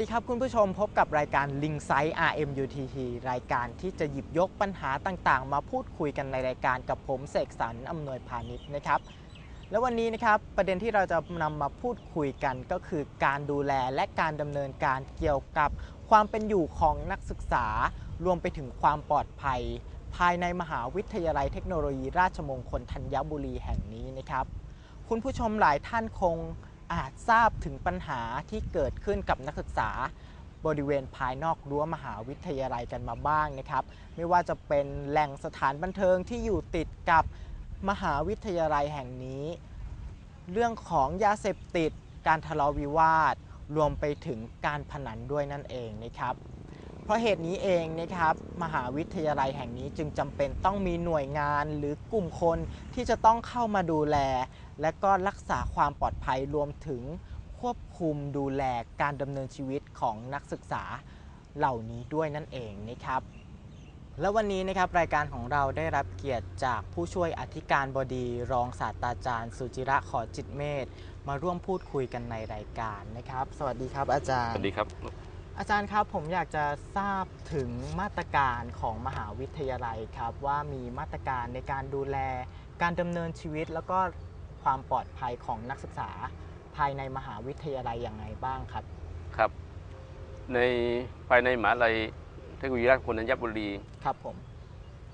วัสดีครับคุณผู้ชมพบกับรายการ Link Site RMUTT รายการที่จะหยิบยกปัญหาต่างๆ มาพูดคุยกันในรายการกับผมเสกสรรอำนวยพาณิชย์นะครับและวันนี้นะครับประเด็นที่เราจะนำมาพูดคุยกันก็คือการดูแลและการดำเนินการเกี่ยวกับความเป็นอยู่ของนักศึกษา รวมไปถึงความปลอดภัย ภายในมหาวิทยาลัยเทคโนโลยีราชมงคลธัญบุรีแห่งนี้นะครับ คุณผู้ชมหลายท่านคง อาจทราบถึงปัญหาที่เกิดขึ้นกับนักศึกษาบริเวณภายนอกรั้วมหาวิทยาลัยกันมาบ้างนะครับ ไม่ว่าจะเป็นแหล่งสถานบันเทิงที่อยู่ติดกับมหาวิทยาลัยแห่งนี้ เรื่องของยาเสพติด การทะเลาะวิวาท รวมไปถึงการพนันด้วยนั่นเองนะครับ ราะเหตุนี้เองนะครับมหาวิทยาลัยแห่งนี้จึงจำเป็นต้องมีหน่วยงานหรือกลุ่มคนที่จะต้องเข้ามาดูแล และก็รักษาความปลอดภัยรวมถึงควบคุมดูแลการดำเนินชีวิตของนักศึกษาเหล่านี้ด้วยนั่นเองนะครับและวันนี้นะครับรายการของเราได้รับเกียรติจากผู้ช่วยอธิการบดีรองศาสตราจารย์ สุจิระขอจิตเมธมาร่วมพูดคุยกันในรายการนะครับ สวัสดีครับอาจารย์ สวัสดีครับ อาจารย์ครับผมอยากจะทราบถึงมาตรการของมหาวิทยาลัยครับ ว่ามีมาตรการในการดูแลการดำเนินชีวิต แล้วก็ความปลอดภัยของนักศึกษาภายในมหาวิทยาลัยอย่างไรบ้างครับ ครับ ในภายในมหาลัยเทคโนโลยีราชมงคลธัญบุรี ครับผม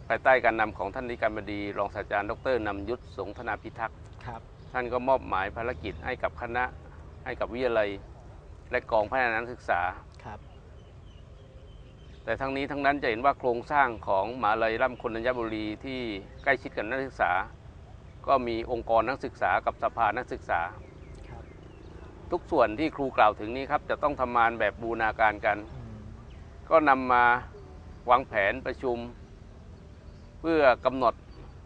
ภายใต้การนำของท่านอธิการบดีรองศาสตราจารย์ดรนำยุทธสงธนาพิทักษ์ ครับ ท่านก็มอบหมายภารกิจให้กับคณะ ให้กับวิทยาลัย และกองพัฒนานักศึกษา ครับ แต่ทั้งนี้ทั้งนั้นจะเห็นว่าโครงสร้างของมหาลัยราชมงคลธัญบุรีที่ใกล้ชิดกับนักศึกษา ก็มีองค์กรนักศึกษากับสภานักศึกษาครับทุกส่วนที่ครูกล่าวถึงนี้ครับจะต้องทำงานแบบบูรณาการกันอืมก็นำมาวางแผนประชุม เพื่อกำหนด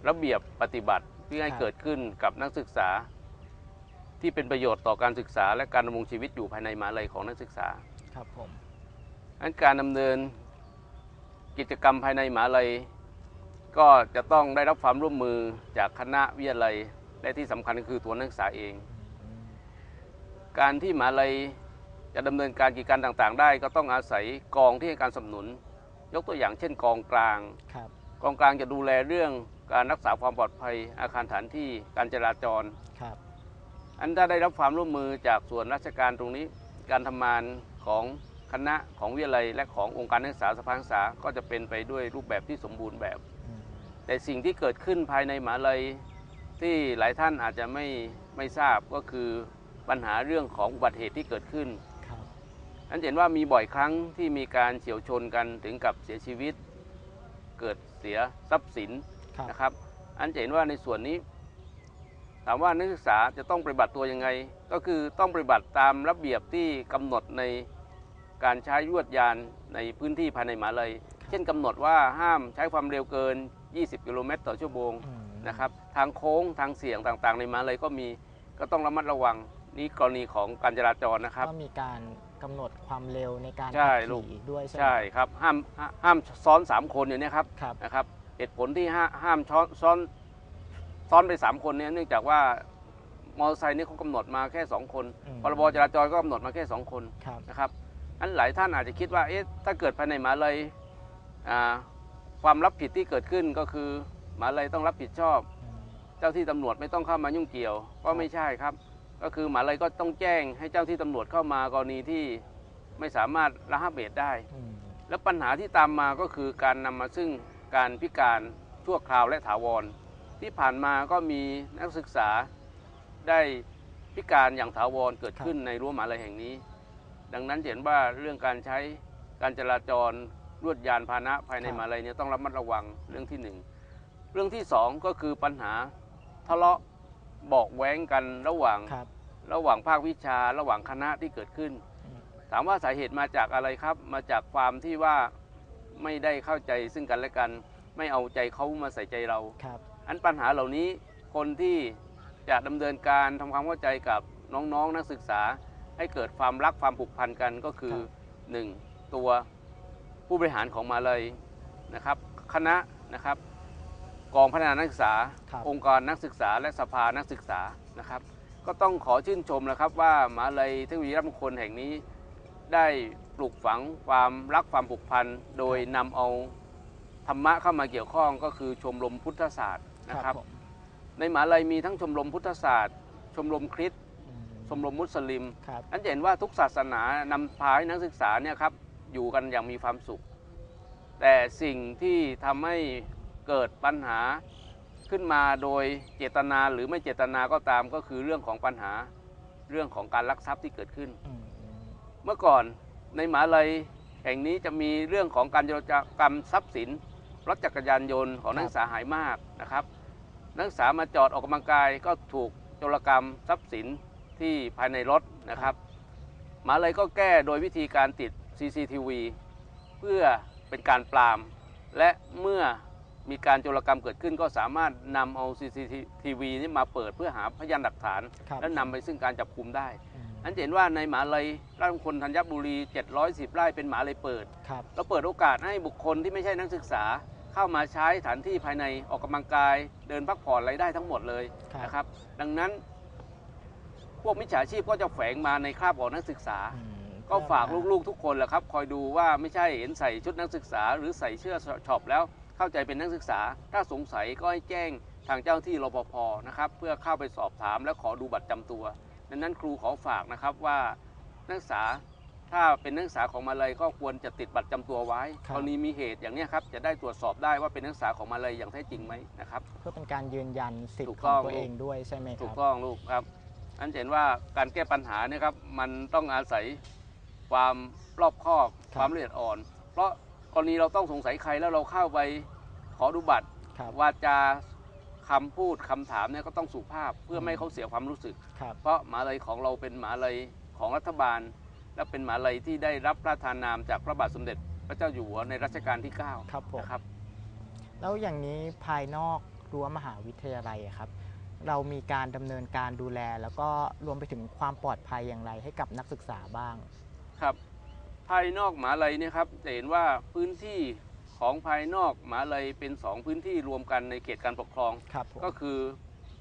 ระเบียบปฏิบัติเพื่อให้เกิดขึ้นกับนักศึกษา ที่เป็นประโยชน์ต่อการศึกษา และการดำรงชีวิตอยู่ภายในมหาลัยของนักศึกษาครับผมอันการดำเนิน กิจกรรมภายในมหาลัย ก็จะต้องได้รับความร่วมมือจากคณะวิทยาลัย และที่สำคัญก็คือตัวนักศึกษาเองอืมการที่มหาลัยจะดำเนินการกิจการต่างๆ ได้ก็ต้องอาศัยกองที่ให้การสนับสนุน ยกตัวอย่างเช่นกองกลางครับกองกลางจะดูแลเรื่องการรักษาความปลอดภัย อาคารฐานที่การจราจรครับอันถ้าได้รับความร่วมมือจากส่วนราชการตรงนี้ การทำงานของ คณะของวิทยาลัยและขององค์การนักศึกษาสภานักศึกษาก็จะเป็นไปด้วยรูปแบบที่สมบูรณ์แบบอืมแต่สิ่งที่เกิดขึ้นภายในมหาลัยที่หลายท่านอาจจะไม่ไม่ทราบก็คือปัญหาเรื่องของอุบัติเหตุที่เกิดขึ้นครับอันจะเห็นว่ามีบ่อยครั้งที่มีการเฉียวชนกันถึงกับเสียชีวิต เกิดเสียทรัพย์สินครับนะครับ อันจะเห็นว่าในส่วนนี้ ถามว่านักศึกษาจะต้องปฏิบัติตัวยังไง ก็คือต้องปฏิบัติตามระเบียบที่กำหนดใน การใช้ยวดยานในพื้นที่ภายในมหาลัยเช่นกำหนดว่าห้ามใช้ความเร็วเกิน 20 กิโลเมตรต่อชั่วโมงอืมนะครับทางโค้งทางเสี่ยงต่างๆ ในมหาลัยก็มีก็ต้องระมัดระวังนี่กรณีของการจราจรนะครับก็มีการกำหนดความเร็วในการใช่ขับลูกขี่ด้วยใช่ไหมใช่ครับห้ามห้าห้ามซ้อน 3 คนอยู่เนี่ยครับครับนะครับเหตุผลที่ห้าห้ามช้อนซ้อนซ้อนไป 3 คนเนี่ยเนื่องจากว่ามอเตอร์ไซค์นี่เขากำหนดมาแค่ 2 คนอืมพรบจราจรก็กำหนดมาแค่ 2 คนครับนะครับ อันหลายท่านอาจจะคิดว่าเอ๊ะถ้าเกิดภายในมหาลัยความรับผิดที่เกิดขึ้นก็คือมหาลัยต้องรับผิดชอบ เจ้าที่ตำรวจไม่ต้องเข้ามายุ่งเกี่ยว ก็ไม่ใช่ครับ ก็คือหมหาลัยก็ต้องแจ้งให้เจ้าที่ตำรวจเข้ามากรณีที่ไม่สามารถระหับเหตุได้ แล้วปัญหาที่ตามมาก็คือการนำมาซึ่งการพิการชั่วคราวและถาวร ที่ผ่านมาก็มีนักศึกษาได้พิการอย่างถาวรเกิดขึ้นในรั้วมหาลัยแห่งนี้ ดังนั้นเห็นว่าเรื่องการใช้การจราจรลวดยานพาหนะภายในมหาลัยเนี่ยต้องระมัดระวังเรื่องที่หนึ่งเรื่องที่สองก็คือปัญหาทะเลาะเบอกแว้งกันระหว่างครับระหว่างภาควิชาระหว่างคณะที่เกิดขึ้นอืมถามว่าสาเหตุมาจากอะไรครับ มาจากความที่ว่าไม่ได้เข้าใจซึ่งกันและกัน ไม่เอาใจเขามาใส่ใจเราครับอันปัญหาเหล่านี้คนที่จะดำเนินการทำความเข้าใจกับน้องๆนักศึกษา ให้เกิดความรักความผูกพันกันก็คือหนึ่งตัวผู้บริหารของมหาเลยนะครับ คณะนะครับ กองพัฒนานักศึกษาครับองค์การนักศึกษา และสภานักศึกษานะครับ ก็ต้องขอชื่นชมนะครับว่ามหาลัยเทคโนโลยีราชมงคลแห่งนี้ ได้ปลูกฝังความรักความผูกพันโดยนำเอาธรรมะเข้ามาเกี่ยวข้องก็คือชมรมพุทธศาสตร์นะครับผมในมหาลัยมีทั้งชมรมพุทธศาสตร์ ชมรมคริสต์อืม ชมรมมุสลิมครับอันจะเห็นว่าทุกศาสนานำพาให้นักศึกษาเนี่ยครับอยู่กันอย่างมีความสุข แต่สิ่งที่ทำให้เกิดปัญหาขึ้นมาโดยเจตนาหรือไม่เจตนาก็ตามก็คือเรื่องของปัญหาเรื่องของการลักทรัพย์ที่เกิดขึ้นอืมเมื่อก่อนในมหาลัยแห่งนี้จะมีเรื่องของการโจรกรรมทรัพย์สินรถจักรยานยนต์ของนักศึกษาหายมากนะครับ นักศึกษามาจอดออกกำลังกายก็ถูกโจรกรรมทรัพย์สิน ที่ภายในรถนะครับมหาลัยก็แก้โดยวิธีการติด CCTV เพื่อเป็นการปราม และเมื่อมีการโจรกรรมเกิดขึ้นก็สามารถนำเอา CCTV นี้มาเปิดเพื่อหาพยานหลักฐานครับและนำไปซึ่งการจับกุมได้อืมอันจะเห็นว่าในหมหาลัยราชมงคลธัญบุรี 710 ไร่เป็นหมหาลัยเปิดครับเราเปิดโอกาสให้บุคคลที่ไม่ใช่นักศึกษา เข้ามาใช้สถานที่ภายในออกกำลังกาย เดินพักผ่อนอะไรได้ทั้งหมดเลยครับนะครับ ดังนั้น พวกมิจฉาชีพก็จะแฝงมาในคราบของนักศึกษาอืมก็ฝากลูกๆทุกคนแหละครับ คอยดูว่าไม่ใช่เห็นใส่ชุดนักศึกษา หรือใส่เสื้อช็อปแล้วเข้าใจเป็นนักศึกษา ถ้าสงสัยก็ให้แจ้งทางเจ้าหน้าที่รปภนะครับเพื่อเข้าไปสอบถามและขอดูบัตรจำตัวดังนั้นครูขอฝากนะครับว่านักศึกษาถ้าเป็นนักศึกษาของมาเลยก็ควรจะติดบัตรจำตัวไว้กรณีมีเหตุอย่างเนี้ยครับจะได้ตรวจสอบได้ว่าเป็นนักศึกษาของมาเลยอย่างแท้จริงไหมนะครับ เพื่อเป็นการยืนยันสิทถูธิ์กขต้ององตัวเองด้วยใช่ไหมคถูรักบต้องลูกครับ อันจะเห็นว่าการแก้ปัญหาเนี่ยครับมันต้องอาศัยความรอบคอบครับความละเอียดอ่อน เพราะกรณีเราต้องสงสัยใครแล้วเราเข้าไปขอดูบัตรครับวาจาคำพูดคำถามเนี่ยก็ต้องสุภาพเพื่อไม่ให้เขาเสียความรู้สึกครับเพราะหมหาลัยของเราเป็นหมหาลัยของรัฐบาล และเป็นหมหาลัยที่ได้รับพระราชทานนามจากพระบาทสมเด็จพระเจ้าอยู่หัวในรัชกาลที่ 9 ครับผมนะครับ แล้วอย่างนี้ภายนอกรั้วมหาวิทยาลัยอะครับ เรามีการดำเนินการดูแล แล้วก็รวมไปถึงความปลอดภัยอย่างไรให้กับนักศึกษาบ้าง ครับ ภายนอกหมหาลัยเนี่ยครับจะเห็นว่าพื้นที่ของภายนอกหมหาลัยเป็น 2 พื้นที่รวมกันในเขตการปกครอง ครับผมก็คือ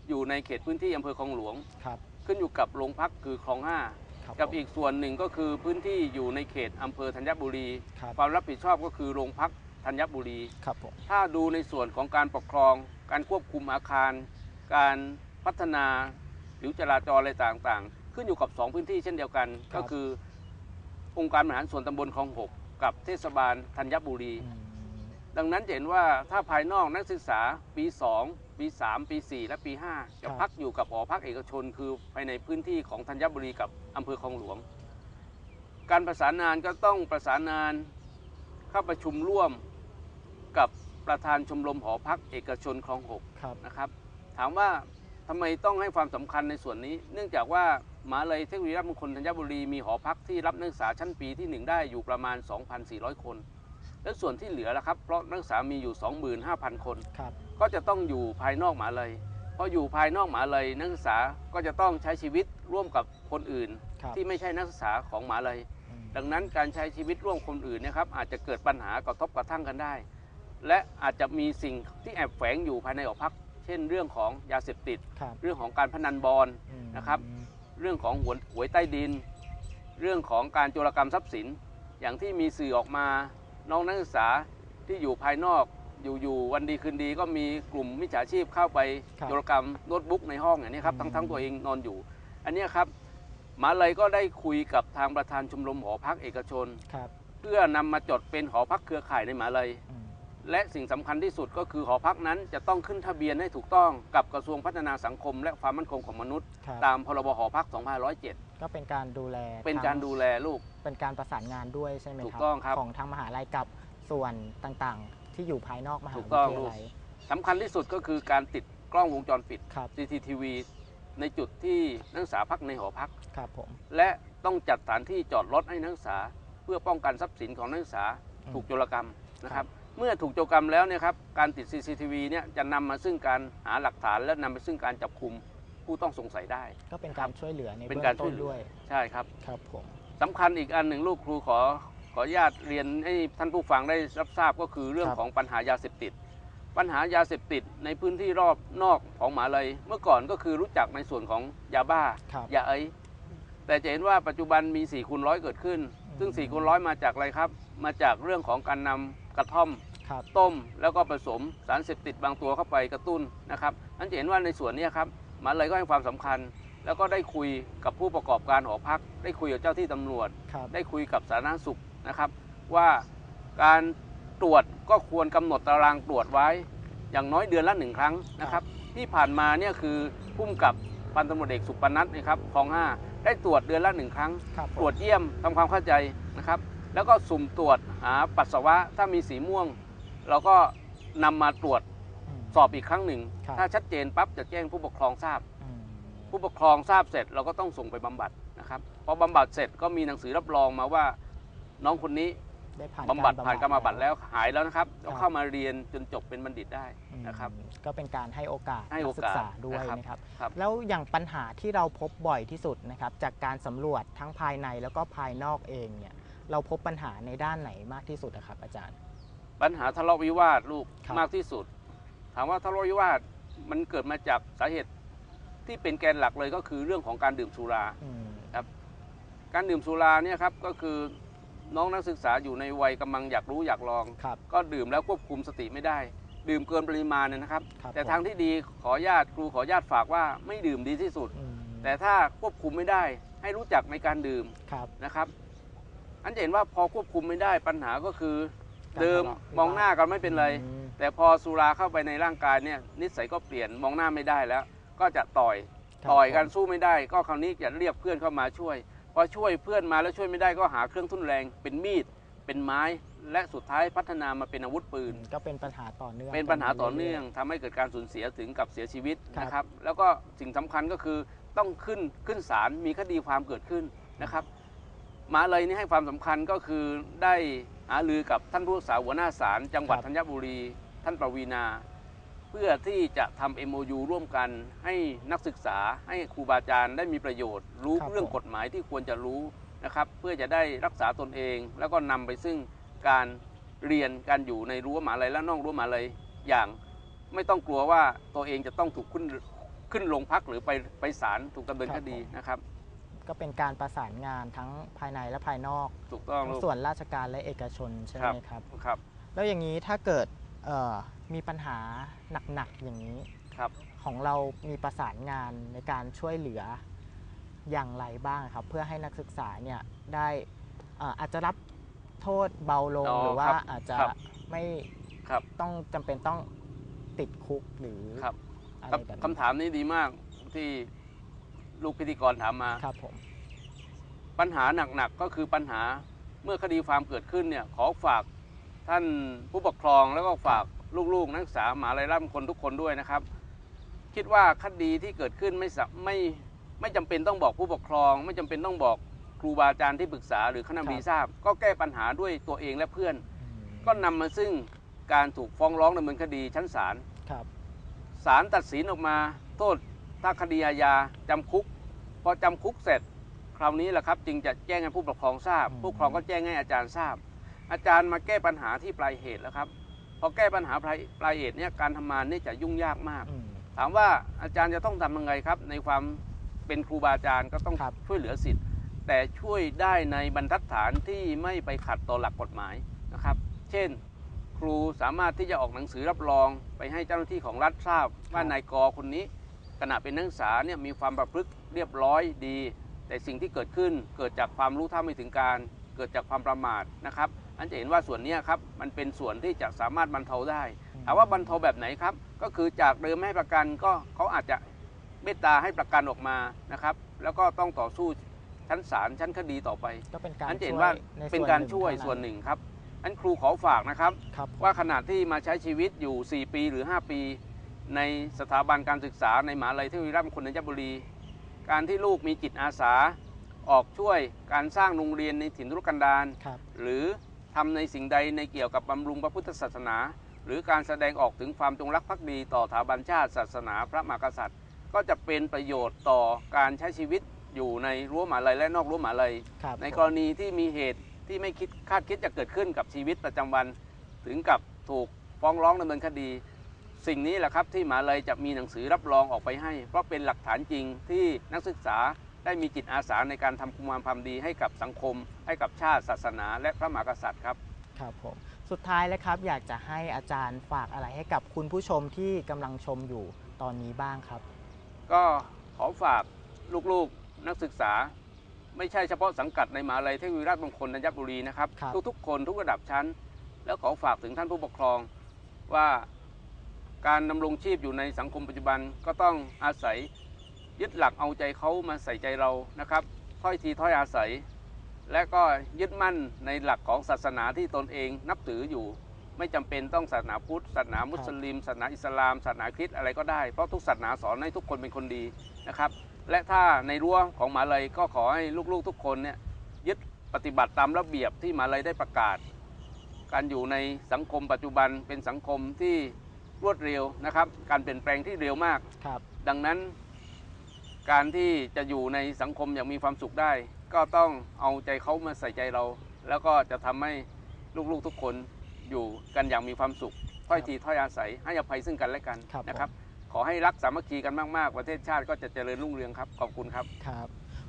อยู่ในเขตพื้นที่อำเภอคลองหลวง ครับขึ้นอยู่กับโรงพักคือคลองห้า ครับกับผม อีกส่วนหนึ่งก็คือพื้นที่อยู่ในเขตอำเภอธัญบุรี ครับ ความรับผิดชอบก็คือโรงพักธัญบุรี ครับผม ถ้าดูในส่วนของการปกครอง การควบคุมอาคาร การพัฒนาหรือจราจรอะไรต่างๆ ขึ้นอยู่กับ 2 พื้นที่เช่นเดียวกันก็คือ องค์การบริหารส่วนตำบลคลองหกกับเทศบาลธัญบุรีอืมดังนั้นจะเห็นว่าถ้าภายนอกนักศึกษาปี 2 ปี 3 ปี 4 และปี 5 จะพักอยู่กับหอพักเอกชน คือภายในพื้นที่ของธัญบุรีกับอำเภอคลองหลวง การประสานงานก็ต้องประสานงานเข้าประชุมร่วมกับประธานชมรมหอพักเอกชนคลองหกครับนะครับ ถามว่าทำไมต้องให้ความสำคัญในส่วนนี้ เนื่องจากว่ามหาลัยเทคโนโลยีราชมงคลธัญบุรีมีหอพักที่รับนักศึกษาชั้นปีที่หนึ่งได้อยู่ประมาณ 2,400 คน และส่วนที่เหลือละครับ เพราะนักศึกษามีอยู่ 25,000 คนครับก็จะต้องอยู่ภายนอกมหาลัยพออยู่ภายนอกมหาลัยนักศึกษาก็จะต้องใช้ชีวิตร่วมกับคนอื่นครับที่ไม่ใช่นักศึกษาของมหาลัยอืมดังนั้นการใช้ชีวิตร่วมคนอื่นเนะครับอาจจะเกิดปัญหากระทบกระทั่งกันได้ และอาจจะมีสิ่งที่แอบแฝงอยู่ภายในหอพักเช่นเรื่องของยาเสพติด ครับเรื่องของการพนันบอลอืมนะครับ เรื่องของหวยหวยใต้ดิน เรื่องของการโจรกรรมทรัพย์สิน อย่างที่มีสื่อออกมาน้องนักศึกษาที่อยู่ภายนอกอยู่ๆวันดีคืนดีก็มีกลุ่มมิจฉาชีพเข้าไปครับโจรกรรมโน้ตบุ๊กในห้องอย่างนี้ครับอืมทั้งๆตัวเองนอนอยู่ อันเนี้ยครับหมหาลัยก็ได้คุยกับทางประธานชมรมหอพักเอกชน ครับเพื่อนำมาจดเป็นหอพักเครือข่ายในหมหาลัยอืม และสิ่งสำคัญที่สุดก็คือหอพักนั้นจะต้องขึ้นทะเบียนให้ถูกต้องกับกระทรวงพัฒนาสังคม และความมั่นคงของมนุษย์ครับตามพรบหอพัก2507 ก็เป็นการดูแล เป็นทั้งการดูแลลูก เป็นการประสานงานด้วยใช่ไหมถูกครับต้องครับของทางมหาลัยกับส่วนต่างๆ ที่อยู่ภายนอกมหาถูวิกต้องทยาลัยสำคัญที่สุดก็คือการติดกล้องวงจรปิดครับ CCTV ในจุดที่นักศึกษาพักในหอพักครับผมและต้องจัดสถานที่จอดรถให้นักศึกษา เพื่อป้องกันทรัพย์สินของนักศึกษาอืมถูกโจรกรรมนะคครัรับบ เมื่อถูกโจรกรรมแล้วเนี่ยครับการติด CCTV เนี่ยจะนำมาซึ่งการหาหลักฐานและนำไปซึ่งการจับคุมผู้ต้องสงสัยได้ ก็เป็นการช่วยเหลือในเป็นเบื้องการช่ต้วยนเหลือด้วยใช่ครับครับผมสำคัญอีกอันหนึ่งลูกครูขอขออนุญาตเรียนให้ท่านผู้ฟังได้รับทราบก็คือเรื่องของปัญหายาเสพติด ปัญหายาเสพติดในพื้นที่รอบนอกของหมหาลัยเมื่อก่อนก็คือรู้จักในส่วนของยาบ้าครับยาไอซ์แต่จะเห็นว่าปัจจุบันมี4คูณร้อยเกิดขึ้นอืมซึ่ง4คูณร้อยมาจากอะไรครับ มาจากเรื่องของการนำกระท่อม ครับต้มแล้วก็ผสมสารเสพติดบางตัวเข้าไปกระตุ้นนะครับนั่นจะเห็นว่าในส่วนเนี้ยครับมหาเลยก็ให้ความสำคัญ แล้วก็ได้คุยกับผู้ประกอบการหอพัก ได้คุยกับเจ้าที่ตำรวจครับได้คุยกับสาธารณสุขนะครับว่าการตรวจก็ควรกำหนดตารางตรวจไว้ อย่างน้อยเดือนละหนึ่งครั้งนะครับที่ผ่านมาเนี่ยคือพุ่มกับพันตำรวจเอกสุปนัทนะครับคลองห้าได้ตรวจเดือนละหนึ่งครั้งครับผมตรวจเยี่ยมทำความเข้าใจนะครับแล้วก็สุ่มตรวจหาปัสสาวะถ้ามีสีม่วง เราก็นำมาตรวจอืมสอบอีกครั้งหนึ่ง ครับ ถ้าชัดเจนปั๊บจะแจ้งผู้ปกครองทราบ อืมผู้ปกครองทราบเสร็จเราก็ต้องส่งไปบำบัดนะครับพอบำบัดเสร็จก็มีหนังสือรับรองมาว่า น้องคนนี้ได้ผ่านบำบัดกรผ่านการบำบัดแล้วหายแล้วนะครับครัแล้วบเข้ามาเรียนจนจบเป็นบัณฑิตได้อืมนะครับ ก็เป็นการให้โอกาสให้โอนักศึกาสกษาด้วยนะครับ นะครับ ครับ แล้วอย่างปัญหาที่เราพบบ่อยที่สุดนะครับ จากการสำรวจทั้งภายในแล้วก็ภายนอกเองเนี่ยเราพบปัญหาในด้านไหนมากที่สุดนะครับอาจารย์ ปัญหาทะเลาะวิวาทลูกครับ มากที่สุด ถามว่าทะเลาะวิวาทมันเกิดมาจากสาเหตุที่เป็นแกนหลักเลยก็คือเรื่องของการดื่มสุรา อืมการดื่มสุราเนี่ยครับก็คือน้องนักศึกษาอยู่ในวัยกำลังอยากรู้อยากลอง ครับ ก็ดื่มแล้วควบคุมสติไม่ได้ ดื่มเกินปริมาณเนี่ยนะครับ ครับแต่ผม ทางที่ดีขอญาติครูขอญาติฝากว่าไม่ดื่มดีที่สุด อืมแต่ถ้าควบคุมไม่ได้ให้รู้จักในการดื่มครับ นะครับ อันจะเห็นว่าพอควบคุมไม่ได้ปัญหาก็คือการเดิมทะเลาะวิวาทมองหน้ากันไม่เป็นไรอืมแต่พอสุราเข้าไปในร่างกายเนี่ยนิสัยก็เปลี่ยนมองหน้าไม่ได้แล้ว ก็จะต่อยครับต่อยกันผมสู้ไม่ได้ ก็คราวนี้จะเรียกเพื่อนเข้ามาช่วยพอช่วยเพื่อนมาแล้วช่วยไม่ได้ก็หาเครื่องทุนแรงเป็นมีดเป็นไม้ และสุดท้ายพัฒนามาเป็นอาวุธปืน ก็เป็นปัญหาต่อเนื่องเป็นปัญหาต่อรื่ยๆเนื่องทำให้เกิดการสูญเสียถึงกับเสียชีวิตครับนะครับ แล้วก็สิ่งสำคัญก็คือต้องขึ้นขึ้นศาลมีคดีความเกิดขึ้นนะครับมหาเลยนี่ให้ความสำคัญก็คือได้ หารือกับท่านผู้สาหัวหน้าศาลจังหวัดธัญบุรี ท่านประวีนาเพื่อที่จะทำ MOU ร่วมกันให้นักศึกษาให้ครูบาอาจารย์ได้มีประโยชน์ รู้รเรื่องกฎหมายที่ควรจะรู้นะครับ เพื่อจะได้รักษาตนเอง แล้วก็นำไปซึ่งการเรียนการอยู่ในรั้วมหาลัยและนอกรั้วมหาลัยอย่าง ไม่ต้องกลัวว่าตัวเองจะต้องถูกขึ้นขึ้นโรงพักหรือไปไปศาลถูกดำเนินคครับดีนะครับ ก็เป็นการประสานงานทั้งภายในและภายนอก ถูกต้องทั้ลูงกส่วนราชการและเอกชนใช่ไหครับมครับ ครับแล้วอย่างนี้ถ้าเกิดเอ่อมีปัญหาหนักๆอย่างนี้ ครับของเรามีประสานงานในการช่วยเหลืออย่างไรบ้างครับ เพื่อให้นักศึกษาเนี่ยได้เอ่ออาจจะรับโทษเบาลงอ๋อหรือว่าครับอาจจะครับไม่ครับต้องจำเป็นต้องติดคุกหรือครับ อะไรครับแบบนี้ คำถามนี้ดีมากที่ ลูกพิธีกรถามมา ครับผม ปัญหาหนักๆก็คือปัญหาเมื่อคดีความเกิดขึ้นเนี่ยขอฝากท่านผู้ปกครองแล้วก็ฝากลูกๆ นักศึกษามหาลัยร่ำคนทุกคนด้วยนะครับ คิดว่าคดีที่เกิดขึ้นไม่สะไม่ไม่จำเป็นต้องบอกผู้ปกครอง ไม่จำเป็นต้องบอกครูบาอาจารย์ที่ปรึกษาหรือคณะบดีทราบ ก็แก้ปัญหาด้วยตัวเองและเพื่อนอืมก็นำมาซึ่งการถูกฟ้องร้องดำเนินคดีชั้นศาลครับศาลตัดสินออกมาโทษ ถ้าคดีอาญาจำคุกพอจำคุกเสร็จ คราวนี้แหละครับจึงจะแจ้งให้ผู้ปกครองทราบอืมผู้ปกครองก็แจ้งให้อาจารย์ทราบ อาจารย์มาแก้ปัญหาที่ปลายเหตุแล้วครับพอแก้ปัญหาปลายปลายเหตุเนี่ยการทำงานนี่จะยุ่งยากมากอืมถามว่าอาจารย์จะต้องทำยังไงครับ ในความเป็นครูบาอาจารย์ก็ต้องครับช่วยเหลือสิทธิ์แต่ช่วยได้ในบรรทัดฐานที่ไม่ไปขัดต่อหลักกฎหมายนะครับ เช่น ครูสามารถที่จะออกหนังสือรับรอง ไปให้เจ้าหน้าที่ของรัฐทราบว่านายกคนนี้ ขณะเป็นนักศึกษาเนี่ยมีความประพฤติเรียบร้อยดี แต่สิ่งที่เกิดขึ้นเกิดจากความรู้เท่าไม่ถึงการ เกิดจากความประมาทนะครับอันจะเห็นว่าส่วนเนี้ยครับมันเป็นส่วนที่จะสามารถบรรเทาได้ถามว่าบรรเทาแบบไหนครับ ก็คือจากเดิมไม่ให้ประกันก็เขาอาจจะเมตตาให้ประกันออกมานะครับ แล้วก็ต้องต่อสู้ชั้นศาลชั้นคดีต่อไปก็เป็นการอันจะช่เห็นวยว่าในเป็นส่การหงช่วยเท่าส่วนหนึ่งครับอันครูขอฝากนะครับครับผมว่าขณะที่มาใช้ชีวิตอยู่ 4 ปีหรือ 5 ปี ในสถาบันการศึกษาในมหาลัยเทคโนโลยีราชมงคลธัญบุรี การที่ลูกมีจิตอาสาออกช่วยการสร้างโรงเรียนในถิ่นทุรกันดารครับหรือทำในสิ่งใดในเกี่ยวกับบำรุงพระพุทธศาสนา หรือการแสดงออกถึงความจงรักภักดีต่อสถาบันชาติศาสนาพระมหากษัตริย์ ก็จะเป็นประโยชน์ต่อการใช้ชีวิตอยู่ในรั้วมหาลัยและนอกรั้วมหาลัยครับในกรณีที่มีเหตุที่ไม่คิดคาดคิดจะเกิดขึ้นกับชีวิตประจำวัน ถึงกับถูกฟ้องร้องดำเนินคดี สิ่งนี้แหละครับที่มหาลัยจะมีหนังสือรับรองออกไปให้ เพราะเป็นหลักฐานจริงที่นักศึกษาได้มีจิตอาสาในการทำคุณงามความดีให้กับสังคม ให้กับชาติศาสนา และพระมหากษัตริย์ครับ ครับผมสุดท้ายแล้วครับ อยากจะให้อาจารย์ฝากอะไรให้กับคุณผู้ชมที่กำลังชมอยู่ตอนนี้บ้างครับ ก็ขอฝากลูกๆนักศึกษา ไม่ใช่เฉพาะสังกัดในมหาลัยเทคโนโลยีราชมงคลธัญบุรีนะครับ ครับ ทุกๆคนทุกระดับชั้น แล้วขอฝากถึงท่านผู้ปกครองว่า การดำรงชีพอยู่ในสังคมปัจจุบันก็ต้องอาศัยยึดหลักเอาใจเขามาใส่ใจเรานะครับถ้อยทีถ้อยอาศัย และก็ยึดมั่นในหลักของศาสนาที่ตนเองนับถืออยู่ ไม่จำเป็นต้องศาสนาพุทธศาสนามุสลิมศาสนาอิสลามศาสนาคริสต์อะไรก็ได้เพราะทุกศาสนาสอนให้ทุกคนเป็นคนดีนะครับและถ้าในรั้วของหมหาลัยก็ขอให้ลูกๆทุกคนเนี่ยยึดปฏิบัติตามระเบียบที่หมหาลัยได้ประกาศ การอยู่ในสังคมปัจจุบันเป็นสังคมที่ รวดเร็วนะครับ การเปลี่ยนแปลงที่เร็วมาก ครับ ดังนั้น การที่จะอยู่ในสังคมอย่างมีความสุขได้ ก็ต้องเอาใจเขามาใส่ใจเรา แล้วก็จะทำให้ลูกๆทุกคนอยู่กันอย่างมีความสุข ถ้อยทีถ้อยอาศัยให้อภัยซึ่งกันและกันครับ นะครับ ขอให้รักสามัคคีกันมากๆ ประเทศชาติก็จะเจริญรุ่งเรืองครับขอบคุณครับ ครับ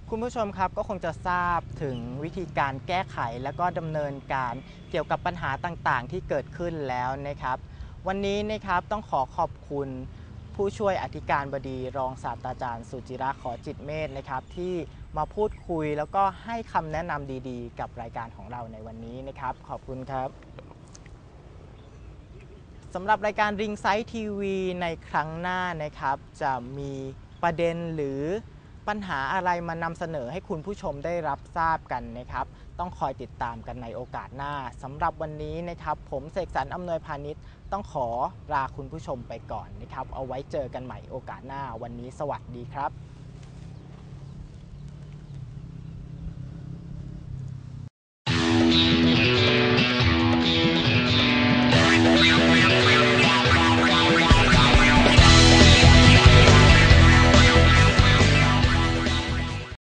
คุณผู้ชมครับก็คงจะทราบถึงวิธีการแก้ไขและก็ดำเนินการเกี่ยวกับปัญหาต่างๆ ที่เกิดขึ้นแล้วนะครับ วันนี้นะครับต้องขอขอบคุณผู้ช่วยอธิการบดีรองศาสตราจารย์สุจิระขอจิตเมธนะครับที่มาพูดคุยแล้วก็ให้คำแนะนำดีๆ กับรายการของเราในวันนี้นะครับ ขอบคุณครับสำหรับรายการริงไซต์ทีวีในครั้งหน้านะครับ จะมีประเด็นหรือ ปัญหาอะไรมานำเสนอให้คุณผู้ชมได้รับทราบกันนะครับ ต้องคอยติดตามกันในโอกาสหน้าสำหรับวันนี้นะครับ ผมเสกสรรอำนวยพาณิชย์ต้องขอลาคุณผู้ชมไปก่อนนะครับ เอาไว้เจอกันใหม่โอกาสหน้าวันนี้สวัสดีครับ